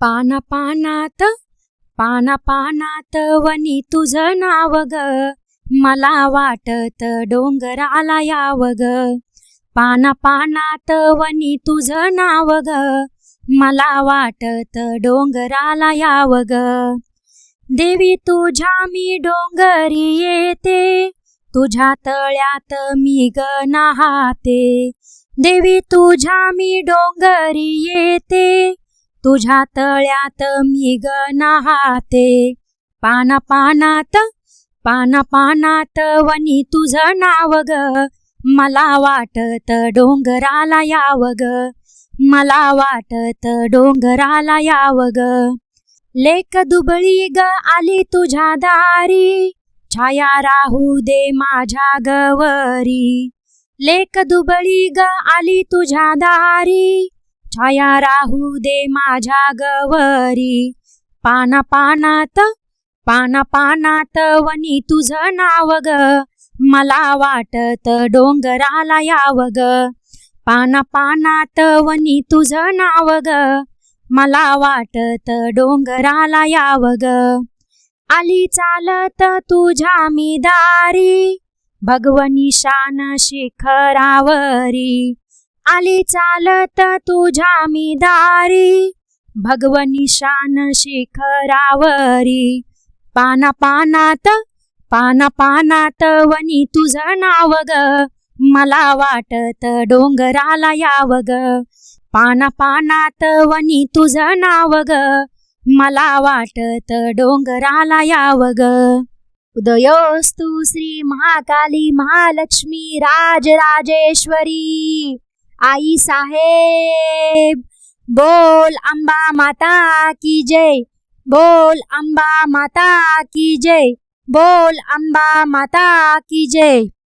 पाना पानात वनी तुझं नाव ग. मला वाटत डोंगराला याव ग. पानापानात वनी तुझं नाव ग. मला वाटत डोंगराला याव ग. देवी तुझ्या मी डोंगरी येते. तुझ्या तळ्यात मी ग नाहाते. देवी तुझ्या मी डोंगरी येते. तुझ्या तळ्यात मी ग नाहाते पाना पानात पाना पानात वनी तुझं नाव ग. मला वाटत डोंगराला याव ग. मला वाटत डोंगराला याव ग. लेक दुबळी ग आली तुझ्या दारी. छाया राहू दे माझ्या गवरी. लेक दुबळी ग आली तुझ्या दारी. छाया राहू दे माझ्या गवरी. पाना पानात पाना पानात वनी तुझं नाव ग. मला वाटत डोंगराला याव ग. पाना पानात वनी तुझं नाव ग. मला वाटत डोंगराला याव ग. आली चालत तुझ्या मी दारी. भगवनी शान शिखरावरी. आली चालत तुझ्या मी दारी. भगवनी शान शिखरावरी. पाना पानात पाना पानात वनी तुझं नाव ग. मला वाटत डोंगराला याव ग. पाना पानात वनी तुझं नाव ग. मला वाटत डोंगराला याव ग. उदयोस्तु श्री महाकाली महालक्ष्मी राजराजेश्वरी. आई साहेब बोल अंबा माता की जय बोल अंबा माता की जय बोल अंबा माता की जय।